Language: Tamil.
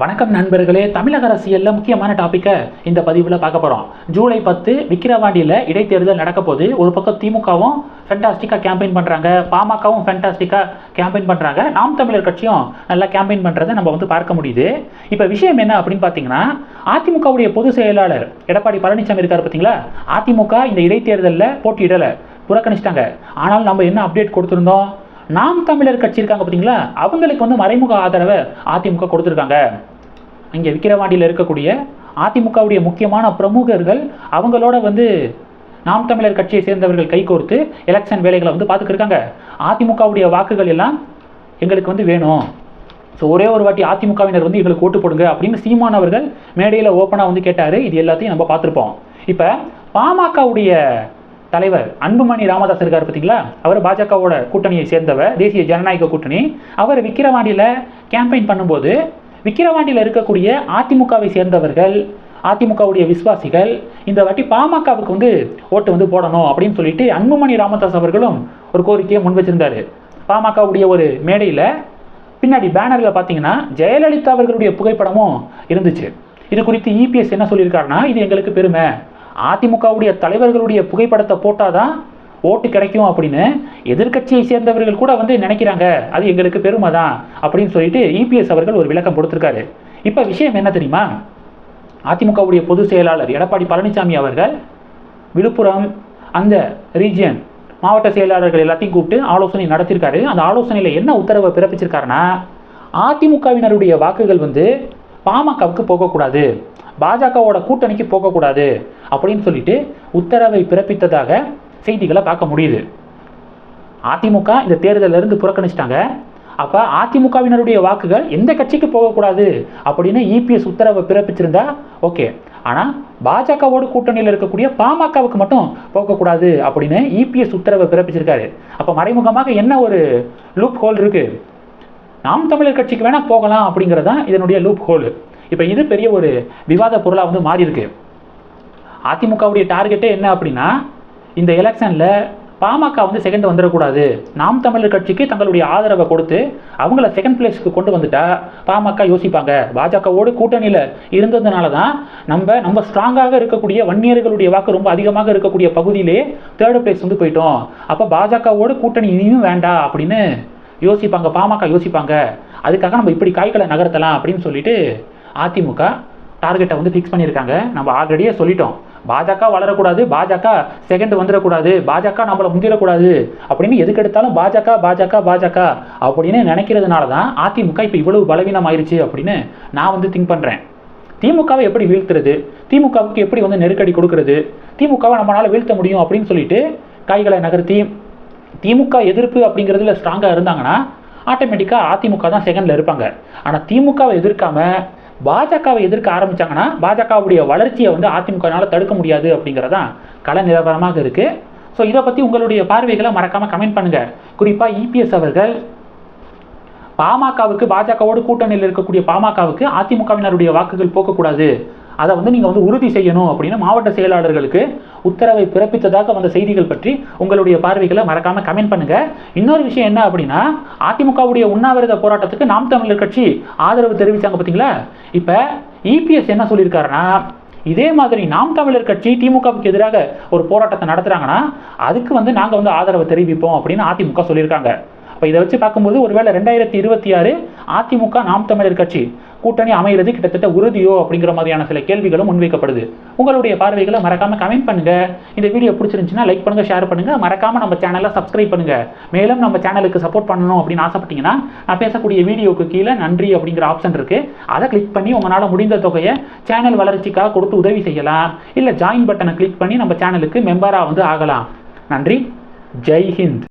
வணக்கம் நண்பர்களே தமிழக அரசியலில் முக்கியமான டாப்பிக்கை இந்த பதிவில் பார்க்க போகிறோம் ஜூலை பத்து விக்கிரவாண்டியில் இடைத்தேர்தல் நடக்க போது ஒரு பக்கம் திமுகவும் ஃபென்டாஸ்டிக்காக கேம்பெயின் பண்ணுறாங்க பாமகவும் ஃபென்டாஸ்டிக்காக கேம்பெயின் பண்ணுறாங்க நாம் தமிழர் கட்சியும் நல்லா கேம்பெயின் பண்ணுறதை நம்ம வந்து பார்க்க முடியுது. இப்போ விஷயம் என்ன அப்படின்னு பார்த்தீங்கன்னா அதிமுகவுடைய பொதுச் செயலாளர் எடப்பாடி பழனிசாமி இருக்கார் பார்த்தீங்களா அதிமுக இந்த இடைத்தேர்தலில் போட்டியிடலை புறக்கணிச்சிட்டாங்க. ஆனால் நம்ம என்ன அப்டேட் கொடுத்துருந்தோம்? நாம் தமிழர் கட்சி இருக்காங்க பார்த்தீங்களா? அவங்களுக்கு வந்து மறைமுக ஆதரவை அதிமுக கொடுத்துருக்காங்க. இங்கே விக்கிரவாண்டியில் இருக்கக்கூடிய அதிமுகவுடைய முக்கியமான பிரமுகர்கள் அவங்களோட வந்து நாம் தமிழர் கட்சியை சேர்ந்தவர்கள் கைகோர்த்து எலெக்ஷன் வேலைகளை வந்து பார்த்துக்கிருக்காங்க. அதிமுகவுடைய வாக்குகள் எல்லாம் எங்களுக்கு வந்து வேணும். ஸோ ஒரே ஒரு வாட்டி அதிமுகவினர் வந்து எங்களுக்கு ஓட்டு போடுங்க அப்படின்னு சீமான் அவர்கள் மேடையில் ஓப்பனாக வந்து கேட்டார். இது எல்லாத்தையும் நம்ம பார்த்துருப்போம். இப்போ பாமகவுடைய தலைவர் அன்புமணி ராமதாஸ் இருக்கார் பார்த்தீங்களா அவர் பாஜகவோட கூட்டணியை சேர்ந்தவர் தேசிய ஜனநாயக கூட்டணி. அவர் விக்கிரவாண்டியில் கேம்பெயின் பண்ணும்போது விக்கிரவாண்டியில் இருக்கக்கூடிய அதிமுகவை சேர்ந்தவர்கள் அதிமுகவுடைய விசுவாசிகள் இந்த வாட்டி பாமகவுக்கு வந்து ஓட்டு வந்து போடணும் அப்படின்னு சொல்லிட்டு அன்புமணி ராமதாஸ் அவர்களும் ஒரு கோரிக்கையை முன் வச்சிருந்தாரு. பாமகவுடைய ஒரு மேடையில் பின்னாடி பேனரில் பார்த்தீங்கன்னா ஜெயலலிதா அவர்களுடைய புகைப்படமும் இருந்துச்சு. இது குறித்து இபிஎஸ் என்ன சொல்லியிருக்காருன்னா இது எங்களுக்கு பெருமை. அதிமுகவுடைய தலைவர்களுடைய புகைப்படத்தை போட்டாதான் ஓட்டு கிடைக்கும் அப்படின்னு எதிர்க்கட்சியை சேர்ந்தவர்கள் கூட வந்து நினைக்கிறாங்க. அது எங்களுக்கு பெருமை தான் அப்படின்னு சொல்லிட்டு இபிஎஸ் அவர்கள் ஒரு விளக்கம் கொடுத்துருக்காரு. இப்போ விஷயம் என்ன தெரியுமா? அதிமுகவுடைய பொதுச் செயலாளர் எடப்பாடி பழனிசாமி அவர்கள் விழுப்புரம் அந்த ரீஜியன் மாவட்ட செயலாளர்கள் எல்லாத்தையும் கூப்பிட்டு ஆலோசனை நடத்தியிருக்காரு. அந்த ஆலோசனையில் என்ன உத்தரவை பிறப்பிச்சிருக்காருன்னா அதிமுகவினருடைய வாக்குகள் வந்து பாமகவுக்கு போகக்கூடாது. பாஜகவோட கூட்டணிக்கு போகக்கூடாது. அப்படின்னு சொல்லிட்டு உத்தரவை பிறப்பித்ததாக செய்திகளை பார்க்க முடியுது. அதிமுக இந்த தேர்தலில் இருந்து புறக்கணிச்சிட்டாங்க. அப்போ அதிமுகவினருடைய வாக்குகள் எந்த கட்சிக்கு போகக்கூடாது அப்படின்னு இபிஎஸ் உத்தரவை பிறப்பிச்சிருந்தா ஓகே. ஆனால் பாஜகவோட கூட்டணியில் இருக்கக்கூடிய பாமகவுக்கு மட்டும் போகக்கூடாது அப்படின்னு இபிஎஸ் உத்தரவை பிறப்பிச்சிருக்காரு. அப்போ மறைமுகமாக என்ன ஒரு லூப் ஹோல் இருக்குது நாம் தமிழர் கட்சிக்கு வேணால் போகலாம் அப்படிங்கிறது தான் இதனுடைய லூப் ஹோல் இப்போ இது பெரிய ஒரு விவாத பொருளாக வந்து மாறியிருக்கு. அதிமுகவுடைய டார்கெட்டே என்ன அப்படின்னா இந்த எலெக்ஷனில் பாமக வந்து செகண்ட் வந்துடக்கூடாது. நாம் தமிழர் கட்சிக்கு தங்களுடைய ஆதரவை கொடுத்து அவங்கள செகண்ட் பிளேஸ்க்கு கொண்டு வந்துட்டா பாமக யோசிப்பாங்க. பாஜகவோடு கூட்டணியில் இருந்ததுனால தான் நம்ம நம்ம ஸ்ட்ராங்காக இருக்கக்கூடிய வன்னியர்களுடைய வாக்கு ரொம்ப அதிகமாக இருக்கக்கூடிய பகுதியிலே தேர்டு பிளேஸ் வந்து போயிட்டோம். அப்போ பாஜகவோடு கூட்டணி இனியும் வேண்டாம் அப்படின்னு யோசிப்பாங்க பாமக யோசிப்பாங்க. அதுக்காக நம்ம இப்படி காய்களை நகர்த்தலாம் அப்படின்னு சொல்லிட்டு அதிமுக டார்கெட்டை வந்து ஃபிக்ஸ் பண்ணியிருக்காங்க. நம்ம ஆல்ரெடியே சொல்லிட்டோம். பாஜக வளரக்கூடாது பாஜக செகண்ட் வந்துடக்கூடாது பாஜக நம்மளை முந்திடக்கூடாது அப்படின்னு எதுக்கு எடுத்தாலும் பாஜக பாஜக பாஜக அப்படின்னு நினைக்கிறதுனால தான் அதிமுக இப்போ இவ்வளவு பலவீனம் ஆயிடுச்சு அப்படின்னு நான் வந்து திங்க் பண்ணுறேன் திமுகவை எப்படி வீழ்த்துறது? திமுகவுக்கு எப்படி வந்து நெருக்கடி கொடுக்கறது? திமுகவை நம்மளால் வீழ்த்த முடியும் அப்படின்னு சொல்லிட்டு காய்களை நகர்த்தி திமுக எதிர்ப்பு அப்படிங்கிறதுல ஸ்ட்ராங்காக இருந்தாங்கன்னா ஆட்டோமேட்டிக்காக அதிமுக தான் செகண்டில் இருப்பாங்க. ஆனால் திமுகவை எதிர்க்காமல் பாஜகவை எதிர்க்க ஆரம்பித்தாங்கன்னா பாஜகவுடைய வளர்ச்சியை வந்து அதிமுகனால் தடுக்க முடியாது அப்படிங்கிறதான் கள நிலவரமாக இருக்குது ஸோ இதை பற்றி உங்களுடைய பார்வைகளை மறக்காமல் கமெண்ட் பண்ணுங்கள் குறிப்பாக இபிஎஸ் அவர்கள் பாமகவுக்கு பாஜகவோடு கூட்டணியில் இருக்கக்கூடிய பாமகவுக்கு அதிமுகவினருடைய வாக்குகள் போக்கக்கூடாது. அதை வந்து நீங்கள் வந்து உறுதி செய்யணும் அப்படின்னு மாவட்ட செயலாளர்களுக்கு உத்தரவை பிறப்பித்ததாக வந்த செய்திகள் பற்றி உங்களுடைய பார்வைகளை மறக்காமல் கமெண்ட் பண்ணுங்கள் இன்னொரு விஷயம் என்ன அப்படின்னா அதிமுகவுடைய உண்ணாவிரத போராட்டத்துக்கு நாம் தமிழர் கட்சி ஆதரவு தெரிவித்தாங்க பார்த்தீங்களா இப்போ இபிஎஸ் என்ன சொல்லியிருக்காருன்னா இதே மாதிரி நாம் தமிழர் கட்சி திமுகவுக்கு எதிராக ஒரு போராட்டத்தை நடத்துகிறாங்கன்னா அதுக்கு வந்து நாங்கள் வந்து ஆதரவு தெரிவிப்போம் அப்படின்னு அதிமுக சொல்லியிருக்காங்க. அப்போ இதை வச்சு பார்க்கும்போது ஒருவேளை ரெண்டாயிரத்தி இருபத்தி ஆறு அதிமுக நாம் தமிழர் கட்சி கூட்டணி அமைகிறது கிட்டத்தட்ட உறுதியோ அப்படிங்கிற மாதிரியான சில கேள்விகளும் முன்வைக்கப்படுது. உங்களுடைய பார்வைகளை மறக்காமல் கமெண்ட் பண்ணுங்கள் இந்த வீடியோ பிடிச்சிருந்துச்சுன்னா லைக் பண்ணுங்கள் ஷேர் பண்ணுங்கள் மறக்காமல் நம்ம சேனலை சப்ஸ்கிரைப் பண்ணுங்கள் மேலும் நம்ம சேனலுக்கு சப்போர்ட் பண்ணணும் அப்படின்னு ஆசைப்பட்டீங்கன்னா நான் பேசக்கூடிய வீடியோக்கு கீழே நன்றி அப்படிங்கிற ஆப்ஷன் இருக்குது அதை கிளிக் பண்ணி உங்களால் முடிந்த தொகையை சேனல் வளர்ச்சிக்காக கொடுத்து உதவி செய்யலாம். இல்லை ஜாயின் பட்டனை கிளிக் பண்ணி நம்ம சேனலுக்கு மெம்பராக வந்து ஆகலாம். நன்றி. ஜெய் ஹிந்த்.